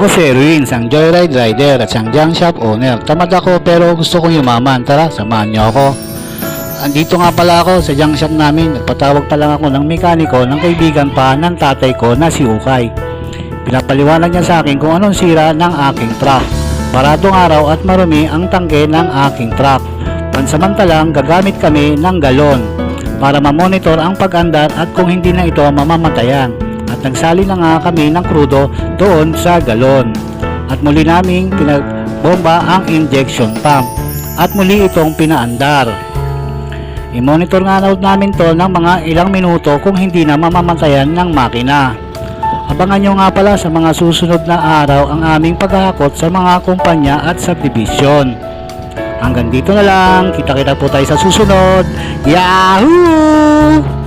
Ako si Erwin, isang joyride rider at isang junk shop owner. Tamad ako pero gusto kong yumaman. Tara, samahan niyo ako. Andito nga pala ako sa junk shop namin. Nagpatawag pa lang ako ng mekaniko ng kaibigan pa ng tatay ko na si Ukay. Pinapaliwanag niya sa akin kung anong sira ng aking truck. Baradong araw at marumi ang tangke ng aking truck. Pansamantalang gagamit kami ng galon para mamonitor ang pag-andar at kung hindi na ito mamamatayan. Nagsali na nga kami ng krudo doon sa galon. At muli naming pinagbomba ang injection pump. At muli itong pinaandar. I-monitor nga daw namin to ng mga ilang minuto kung hindi na mamamatayan ng makina. Abangan nyo nga pala sa mga susunod na araw ang aming paghahakot sa mga kumpanya at subdivision. Hanggang dito na lang. Kita-kita po tayo sa susunod. Yahoo!